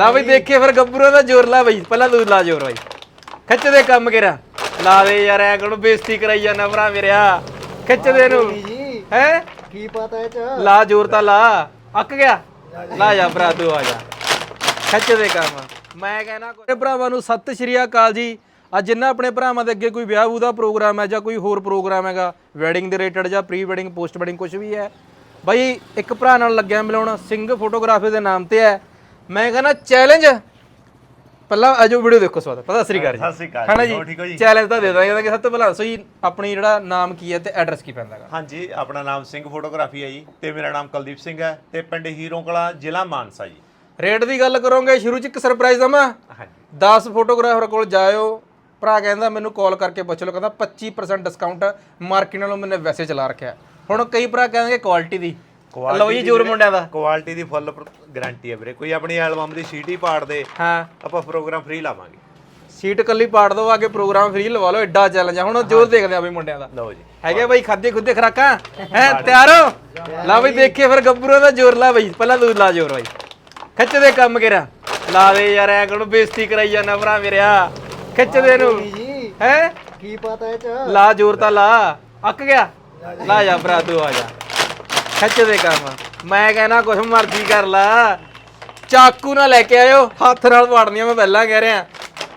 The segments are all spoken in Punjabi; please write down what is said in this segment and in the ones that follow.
ਲਾ ਬਈ ਦੇਖੇ ਫਿਰ ਗੱਭਰੂਆਂ ਦਾ ਜ਼ੋਰ ਲਾ ਬਈ ਪਹਿਲਾਂ ਤੂੰ ਲਾ ਜ਼ੋਰ ਬਈ। ਖਿੱਚ ਦੇ ਕੰਮ ਕਿਰਾ ਲਾ ਦੇ ਯਾਰ ਐ ਕੋਣ ਬੇਇੱਜ਼ਤੀ ਕਰਾਈ ਜਾਂਦਾ ਭਰਾ ਮੇਰਿਆ। ਖਿੱਚ ਦੇ ਨੂੰ ਜੀ। ਹੈ? ਕੀ ਪਤਾ ਇਹ ਚ। ਲਾ ਜ਼ੋਰ ਤਾਂ ਲਾ। ਅੱਕ ਗਿਆ। ਲਾ ਜਾ ਭਰਾ ਤੂੰ ਆ ਜਾ। ਖਿੱਚ ਦੇ ਕੰਮ। ਮੈਂ ਕਹਿਣਾ ਕੋਈ ਭਰਾਵਾਂ ਨੂੰ ਸਤਿ ਸ਼੍ਰੀ ਅਕਾਲ ਜੀ। ਅੱਜ ਜਿੰਨਾ ਆਪਣੇ ਭਰਾਵਾਂ ਦੇ ਅੱਗੇ ਕੋਈ ਵਿਆਹ ਵੂ ਦਾ ਪ੍ਰੋਗਰਾਮ ਹੈ ਜਾਂ ਕੋਈ ਹੋਰ ਪ੍ਰੋਗਰਾਮ ਹੈਗਾ ਵੈਡਿੰਗ ਦੇ ਰਿਲੇਟਡ ਜਾਂ ਪ੍ਰੀ ਵੈਡਿੰਗ ਪੋਸਟ ਵੈਡਿੰਗ ਕੁਝ ਵੀ ਹੈ। ਬਾਈ ਇੱਕ ਭਰਾ ਨਾਲ ਲੱਗਿਆ ਮਿਲਾਉਣ ਸਿੰਘ ਫੋਟੋਗ੍ਰਾਫੀ ਦੇ ਨਾਮ ਤੇ ਹੈ। ਮੈਂ ਕਹਿੰਦਾ ਚੈਲੰਜ ਪਹਿਲਾਂ ਆਜੋ ਵੀਡੀਓ ਦੇਖੋ ਸਵਾਦ। ਪਤਾ ਸ੍ਰੀ ਅਕਾਲ ਜੀ। ਸਤਿ ਸ੍ਰੀ ਅਕਾਲ ਜੀ, ਹੋਰ ਠੀਕ ਹੋ ਜੀ? ਚੈਲੰਜ ਤਾਂ ਦੇ ਦਾਂਗੇ ਕਿ ਸਭ ਤੋਂ ਪਹਿਲਾਂ ਦੱਸੋ ਜੀ ਆਪਣੀ ਜਿਹੜਾ ਨਾਮ ਕੀ ਹੈ ਤੇ ਐਡਰੈਸ ਕੀ ਪੈਂਦਾ ਹੈਗਾ? ਹਾਂਜੀ ਆਪਣਾ ਨਾਮ ਸਿੰਘ ਫੋਟੋਗ੍ਰਾਫੀ ਹੈ ਜੀ ਤੇ ਮੇਰਾ ਨਾਮ ਕੁਲਦੀਪ ਸਿੰਘ ਹੈ ਤੇ ਪਿੰਡ ਹੀਰੋ ਕਲਾ ਜ਼ਿਲ੍ਹਾ ਮਾਨਸਾ ਜੀ। ਰੇਟ ਦੀ ਗੱਲ ਕਰੋਗੇ ਸ਼ੁਰੂ ਚ ਇੱਕ ਸਰਪ੍ਰਾਈਜ਼ ਦਵਾਂ। ਹਾਂਜੀ। 10 ਫੋਟੋਗ੍ਰਾਫਰ ਕੋਲ ਜਾਇਓ। ਭਰਾ ਕਹਿੰਦਾ ਮੈਨੂੰ ਕਾਲ ਕਰਕੇ ਪੁੱਛ ਲਓ ਕਹਿੰਦਾ 25% ਡਿਸਕਾਊਂਟ ਮਾਰਕੀਟ ਨਾਲੋਂ ਮੈਨੇ ਵੈਸੇ ਚਲਾ ਰੱਖਿਆ। ਹੁਣ ਕਈ ਭਰਾ ਕਹਿੰਦੇ ਕੁਆਲਿਟੀ ਦੀ। ਲਓ ਜੀ ਜੋਰ ਮੁੰਡਿਆਂ ਦਾ। ਕੁਆਲਿਟੀ ਦੀ ਫੁੱਲ ਗਾਰੰਟੀ ਹੈ ਵੀਰੇ। ਕੋਈ ਆਪਣੀ ਐਲਬਮ ਦੀ ਸੀਟੀ ਪਾੜ ਦੇ ਹਾਂ। ਆਪਾਂ ਪ੍ਰੋਗਰਾਮ ਫ੍ਰੀ ਲਾਵਾਂਗੇ। ਸੀਟ ਕੱਲੀ ਪਾੜ ਦੋ ਆਗੇ ਪ੍ਰੋਗਰਾਮ ਫ੍ਰੀ ਲਵਾ ਲਓ ਐਡਾ ਚੈਲੰਜ ਆ। ਹੁਣ ਜੋਰ ਦੇਖਦੇ ਆ ਬਈ ਮੁੰਡਿਆਂ ਦਾ। ਲਓ ਜੀ। ਹੈਗੇ ਬਈ ਖਾਦੇ ਖੁੱਦੇ ਖਰਾਕਾਂ? ਹੈ ਤਿਆਰ ਹੋ? ਲਾ ਬਈ ਦੇਖੇ ਫਿਰ ਗੱਭਰੂਆਂ ਦਾ ਜ਼ੋਰ ਲਾ ਬਈ। ਪਹਿਲਾਂ ਤੂੰ ਲਾ ਜ਼ੋਰ ਬਈ। ਖਿੱਚ ਦੇ ਕੰਮ ਕਿਰਾ ਲਾ ਦੇ ਯਾਰ ਐ ਕੋਣ ਬੇਇੱਜ਼ਤੀ ਕਰਾਈ ਜਾਂਦਾ ਭਰਾ ਮੇਰਿਆ। ਖਿੱਚ ਦੇ ਨੂੰ ਜੀ। ਹੈ? ਕੀ ਪਤਾ ਇਹ ਚ? ਲਾ ਜ਼ੋਰ ਤਾਂ ਲਾ। ਅੱਕ ਗਿਆ। ਲਾ ਜਾ ਭਰਾ ਤੂੰ ਆ ਜਾ। ਖਿੱਚ ਦੇ ਕੰਮ। ਮੈਂ ਕਹਿਣਾ ਕੁਛ ਮਰਜ਼ੀ ਕਰ ਲਾ। ਚਾਕੂ ਨਾ ਲੈ ਕੇ ਆਇਓ। ਹੱਥ ਨਾਲ ਪਾੜਨੀ ਆ ਮੈਂ ਪਹਿਲਾਂ ਕਹਿ ਰਿਹਾ।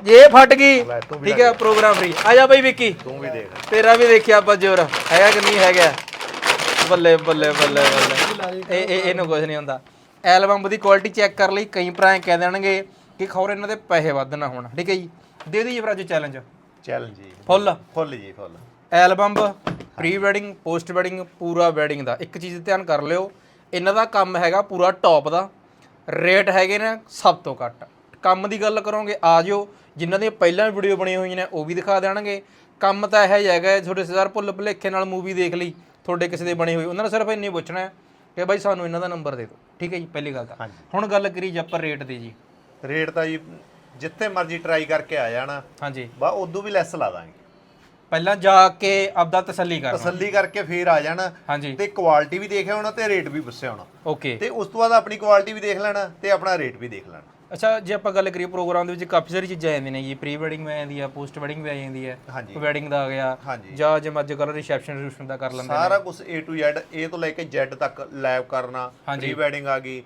ਜੇ ਫਟ ਗਈ ਲੈ, ਤੂੰ ਵੀ ਠੀਕ ਹੈ ਪ੍ਰੋਗਰਾਮ ਫ੍ਰੀ ਆ ਜਾ ਬਈ ਵਿੱਕੀ। ਤੂੰ ਵੀ ਦੇਖ। ਤੇਰਾ ਵੀ ਦੇਖਿਆ ਆਪਾਂ ਜ਼ੋਰ। ਹੈਗਾ ਕਿ ਨਹੀਂ ਹੈਗਾ? ਬੱਲੇ ਬੱਲੇ ਬੱਲੇ ਬੱਲੇ। ਇਹ ਇਹ ਇਹਨੂੰ ਕੁਝ ਨਹੀਂ ਹੁੰਦਾ। ਐਲਬਮ ਦੀ ਕੁਆਲਿਟੀ ਚੈੱਕ ਕਰ ਲਈ। ਕਈ ਭਰਾ ਕਹਿ ਦੇਣਗੇ ਕਿ ਖੌਰ ਇਹਨਾਂ ਦੇ ਪੈਸੇ ਵੱਧ ਨਾ ਹੋਣ। ਠੀਕ ਹੈ ਜੀ? ਦੇ ਦਈਏ ਫਿਰ ਅੱਜ ਚੈਲੰਜ ਚੈਲੰਜ ਜੀ। ਫੁੱਲ। ਫੁੱਲ ਜੀ full. Album pre wedding post wedding ਪੂਰਾ ਵੈਡਿੰਗ ਦਾ। ਇੱਕ ਚੀਜ਼ ਧਿਆਨ ਕਰ ਲਿਓ ਇਹਨਾਂ ਦਾ ਕੰਮ ਹੈਗਾ ਪੂਰਾ ਟੌਪ ਦਾ। ਰੇਟ ਹੈਗੇ ਨੇ ਸਭ ਤੋਂ ਘੱਟ। ਕੰਮ ਦੀ ਗੱਲ ਕਰੋਗੇ ਆ ਜਿਓ ਜਿਨ੍ਹਾਂ ਦੀਆਂ ਪਹਿਲਾਂ ਵੀਡੀਓ ਬਣੀਆਂ ਹੋਈਆਂ ਨੇ ਉਹ ਵੀ ਦਿਖਾ ਦੇਣਗੇ। ਕੰਮ ਤਾਂ ਇਹ ਹੈਗਾ ਤੁਹਾਡੇ ਸਰਦਾਰ ਭੁੱਲ ਭੁਲੇਖੇ ਨਾਲ ਮੂਵੀ ਦੇਖ ਲਈ ਤੁਹਾਡੇ ਕਿਸੇ ਦੇ ਬਣੀ ਹੋਈ। ਉਹਨਾਂ ਨੇ ਸਿਰਫ ਇੰਨੀ ਪੁੱਛਣਾ ਕਿ ਬਾਈ ਸਾਨੂੰ ਇਹਨਾਂ ਦਾ ਨੰਬਰ ਦੇ ਦਿਓ। ਠੀਕ ਹੈ ਜੀ ਪਹਿਲੀ ਗੱਲ ਤਾਂ। ਹੁਣ ਗੱਲ ਕਰੀ ਜੇ ਆਪਾਂ ਰੇਟ ਦੀ ਜੀ। ਰੇਟ ਤਾਂ ਜੀ ਜਿੱਥੇ ਮਰਜ਼ੀ ਟਰਾਈ ਕਰਕੇ ਆ ਜਾਣਾ। ਹਾਂਜੀ। ਬਾ ਉਦੋਂ ਵੀ ਲੈਸ ਲਾ ਦਾਂਗੇ। ਪਹਿਲਾਂ ਜਾ ਕੇ ਆਪਦਾ ਤਸੱਲੀ ਕਰਨਾ। ਤਸੱਲੀ ਕਰਕੇ ਫੇਰ ਆ ਜਾਣਾ। ਹਾਂਜੀ। ਤੇ ਕੁਆਲਿਟੀ ਵੀ ਦੇਖਿਆ ਹੋਣਾ ਤੇ ਰੇਟ ਵੀ ਪੁੱਛਿਆ ਹੋਣਾ। ਓਕੇ ਤੇ ਉਸ ਤੋਂ ਬਾਅਦ ਆਪਣੀ ਕੁਆਲਿਟੀ ਵੀ ਦੇਖ ਲੈਣਾ ਤੇ ਆਪਣਾ ਰੇਟ ਵੀ ਦੇਖ ਲੈਣਾ। ਅੱਛਾ ਜੇ ਆਪਾਂ ਗੱਲ ਕਰੀਏ ਪ੍ਰੋਗਰਾਮ ਦੇ ਵਿੱਚ ਕਾਫੀ ਸਾਰੀ ਚੀਜ਼ਾਂ ਆ ਜਾਂਦੀਆਂ ਨੇ ਜੀ। ਪ੍ਰੀ ਵੈਡਿੰਗ ਵੀ ਆ ਜਾਂਦੀ ਆ ਪੋਸਟ ਵੈਡਿੰਗ ਵੀ ਆ ਜਾਂਦੀ ਹੈ ਹਾਂਜੀ। ਵੈਡਿੰਗ ਦਾ ਆ ਗਿਆ। ਹਾਂਜੀ। ਜਾਂ ਜਿਵੇਂ ਅੱਜ ਕੱਲ੍ਹ ਰਿਸੈਪਸ਼ਨ ਰਿਸੈਪਸ਼ਨ ਦਾ ਕਰ ਲੈਂਦੇ ਨੇ। ਸਾਰਾ ਕੁਝ A to Z A ਤੋਂ ਲੈ ਕੇ Z ਤੱਕ ਲਾਈਵ ਕਰਨਾ ਹਾਂਜੀ। ਪ੍ਰੀ ਵੈਡਿੰਗ ਆ ਗਈ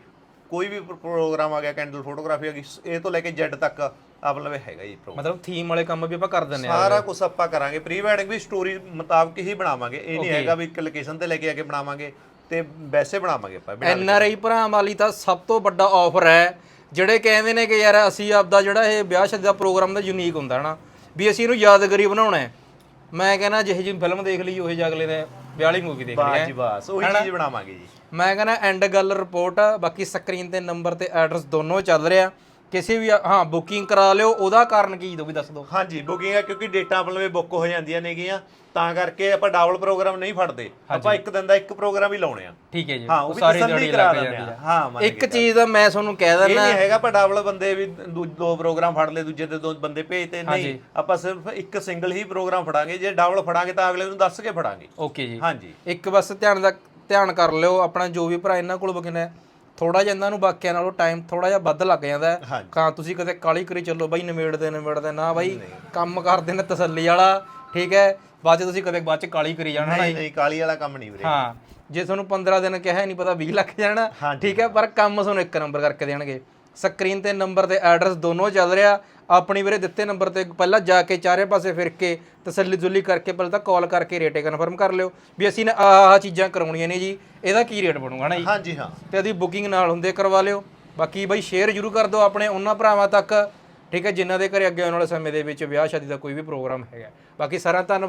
ਕੋਈ ਵੀ ਪ੍ਰੋਗਰਾਮ ਆ ਗਿਆ ਕੈਂਡਲ ਫੋਟੋਗ੍ਰਾਫੀ ਆ ਗਈ ਇਹ ਤੋਂ ਲੈ ਕੇ ਜ਼ੈਡ ਤੱਕ ਆਪਣੇ ਹੈਗਾ ਜੀ ਪ੍ਰੋਗਰਾਮ ਮਤਲਬ ਥੀਮ ਵਾਲੇ ਕੰਮ ਵੀ ਆਪਾਂ ਕਰ ਦਿੰਦੇ ਆ। ਸਾਰਾ ਕੁਝ ਆਪਾਂ ਕਰਾਂਗੇ। ਪ੍ਰੀ ਵੈਡਿੰਗ ਵੀ ਸਟੋਰੀ ਮੁਤਾਬਕ ਹੀ ਬਣਾਵਾਂਗੇ। ਇਹ ਨਹੀਂ ਹੈਗਾ ਵੀ ਇੱਕ ਲੋਕੇਸ਼ਨ ਤੇ ਲੈ ਕੇ ਆ ਕੇ ਬਣਾਵਾਂਗੇ ਤੇ ਵੈਸੇ ਬਣਾਵਾਂਗੇ ਆਪਾਂ ਐਨ ਆਰ ਆਈ ਭਰਾਵਾਂ ਵਾਲੀ ਤਾਂ ਸਭ ਤੋਂ ਵੱਡਾ ਆਫਰ ਹੈ। ਜਿਹੜੇ ਕਹਿੰਦੇ ਨੇ ਕਿ ਯਾਰ ਅਸੀਂ ਆਪਦਾ ਜਿਹੜਾ ਇਹ ਵਿਆਹ ਸ਼ਾਦੀ ਦਾ ਪ੍ਰੋਗਰਾਮ ਦਾ ਯੂਨੀਕ ਹੁੰਦਾ ਹੈ ਨਾ ਵੀ ਅਸੀਂ ਇਹਨੂੰ ਯਾਦਗਾਰੀ ਬਣਾਉਣਾ ਹੈ। ਮੈਂ ਕਹਿੰਦਾ ਜਿਹੇ ਜਿਹੀ ਫਿਲਮ ਦੇਖ ਲਈ ਉਹ ਜਿਹੇ ਅਗਲੇ ਨੇ 42 ਮੂਵੀ ਦੇਖ ਲਈ ਬਾਸ ਬਾਸ। ਉਹੀ ਚੀਜ਼ ਬਣਾਵਾਂਗੇ ਜੀ। ਮੈਂ ਕਹਿੰਦਾ ਐਂਡ ਗੱਲ ਰਿਪੋਰਟ ਬਾਕੀ ਸਕਰੀਨ ਤੇ ਨੰਬਰ ਤੇ ਐਡਰੈਸ ਦੋਨੋਂ ਚੱਲ ਰਿਹਾ ਕਿਸੇ ਵੀ ਹਾਂ ਬੁਕਿੰਗ ਕਰਾ ਲਿਓ ਉਹਦਾ ਕਾਰਨ ਕੀ ਦੋ ਵੀ ਦੱਸ ਦਿਓ ਹਾਂਜੀ ਬੁਕਿੰਗ ਆ ਕਿਉਂਕਿ ਡੇਟਾਂ ਆਪਣੇ ਬੁੱਕ ਹੋ ਜਾਂਦੀਆਂ ਨੇਗੀਆਂ ਤਾਂ ਕਰਕੇ ਆਪਾਂ ਡਬਲ ਪ੍ਰੋਗਰਾਮ ਨਹੀਂ ਫੜਦੇ। ਆਪਾਂ ਇੱਕ ਦਿਨ ਦਾ ਇੱਕ ਪ੍ਰੋਗਰਾਮ ਹੀ ਲਾਉਣੇ ਆ। ਠੀਕ ਹੈ ਜੀ ਹਾਂ, ਉਹ ਵੀ ਸਾਰੀ ਤਸੱਲੀ ਕਰਾ ਦਿੰਦੇ ਆ। ਹੈ ਮੰਨ ਇੱਕ ਚੀਜ਼ ਦਾ ਮੈਂ ਤੁਹਾਨੂੰ ਕਹਿ ਇਹ ਦਿੰਦਾ ਨਹੀਂ ਹੈਗਾ ਆਪਾਂ ਡਬਲ ਬੰਦੇ ਵੀ ਦੂ- ਦੋ ਪ੍ਰੋਗਰਾਮ ਫੜ ਲਏ ਦੂਜੇ ਤੇ ਦੋ ਬੰਦੇ ਭੇਜਤੇ ਨਹੀਂ। ਆਪਾਂ ਸਿਰਫ ਇੱਕ ਸਿੰਗਲ ਹੀ ਪ੍ਰੋਗਰਾਮ ਫੜਾਂਗੇ ਜੇ ਡਬਲ ਫੜਾਂਗੇ ਤਾਂ ਅਗਲੇ ਨੂੰ ਦੱਸ ਕੇ ਫੜਾਂਗੇ। ਓਕੇ ਜੀ। ਹਾਂਜੀ। ਇੱਕ ਬਸ ਧਿਆਨ ਦਾ ਧਿਆਨ ਕਰ ਲਿਓ ਆਪਣਾ ਜੋ ਵੀ ਭਰਾ ਇਹਨਾਂ ਕੋਲ ਬਕਿਨਾ ਹੈ। ਥੋੜਾ ਜਿਹਾ ਇਹਨਾਂ ਨੂੰ ਬਾਕੀਆਂ ਨਾਲੋਂ ਟਾਈਮ ਥੋੜਾ ਜਿਹਾ ਵੱਧ ਲੱਗ ਜਾਂਦਾ ਹੈ। ਕਾਂ ਤੁਸੀਂ ਕਦੇ ਕਾਲੀ ਕਰੀ ਚੱਲੋ ਬਾਈ ਨਿਮੇੜਦੇ ਨਿਮੇੜਦੇ ਨਾ ਬਾਈ। ਕੰਮ ਕਰਦੇ ਨੇ ਤਸੱਲੀ ਵਾਲਾ ਠੀਕ ਹੈ। ਬਾਅਦ ਤੁਸੀਂ ਕਦੇ ਬਾਅਦ ਚ ਕਾਲੀ ਕਰੀ ਜਾਣਾ ਨਹੀਂ ਨਹੀਂ ਕਾਲੀ ਵਾਲਾ ਕੰਮ ਨਹੀਂ ਵੀਰੇ। ਹਾਂ ਜੇ ਤੁਹਾਨੂੰ 15 ਦਿਨ ਕਿਹਾ ਨਹੀਂ ਪਤਾ 20 ਲੱਖ ਜਾਣਾ। ਠੀਕ ਹੈ ਪਰ ਕੰਮ ਤੁਹਾਨੂੰ ਇੱਕ ਨੰਬਰ ਕਰਕੇ ਦੇਣਗੇ। ਸਕਰੀਨ ਤੇ ਨੰਬਰ ਤੇ ਐਡਰੈਸ ਦੋਨੋਂ ਚੱਲ ਰਿਹਾ। ਆਪਣੀ ਵੀਰੇ ਦਿੱਤੇ ਨੰਬਰ ਤੇ ਪਹਿਲਾਂ ਜਾ ਕੇ ਚਾਰੇ ਪਾਸੇ ਫਿਰ ਕੇ ਤਸੱਲੀ ਜੁੱਲੀ ਕਰਕੇ ਪਹਿਲਾਂ ਤਾਂ ਕਾਲ ਕਰਕੇ ਰੇਟੇ ਕਨਫਰਮ ਕਰ ਲਿਓ ਵੀ ਅਸੀਂ ਨੇ ਆਹ ਆਹ ਚੀਜ਼ਾਂ ਕਰਾਉਣੀਆਂ ਨੇ ਜੀ। ਇਹਦਾ ਕੀ ਰੇਟ ਬਣੂਗਾ ਨਾ ਜੀ? ਹਾਂਜੀ ਹਾਂ। ਤੇ ਇਹਦੀ ਬੁਕਿੰਗ ਨਾਲ ਹੁੰਦੇ ਕਰਵਾ ਲਿਓ। ਬਾਕੀ ਬਾਈ ਸ਼ੇਅਰ ਜਰੂਰ ਕਰ ਦਿਓ ਆਪਣੇ ਉਹਨਾਂ ਭਰਾਵਾਂ ਤੱਕ। ਠੀਕ ਹੈ ਜਿਨ੍ਹਾਂ ਦੇ ਘਰੇ ਅੱਗੇ ਆਉਣ ਵਾਲੇ ਸਮੇਂ ਦੇ ਵਿੱਚ ਵਿਆਹ ਸ਼ਾਦੀ ਦਾ ਕੋਈ ਵੀ ਪ੍ਰੋਗਰਾਮ ਹੈਗਾ। ਬਾਕੀ ਸਾਰਾ ਧੰਨਵਾਦ।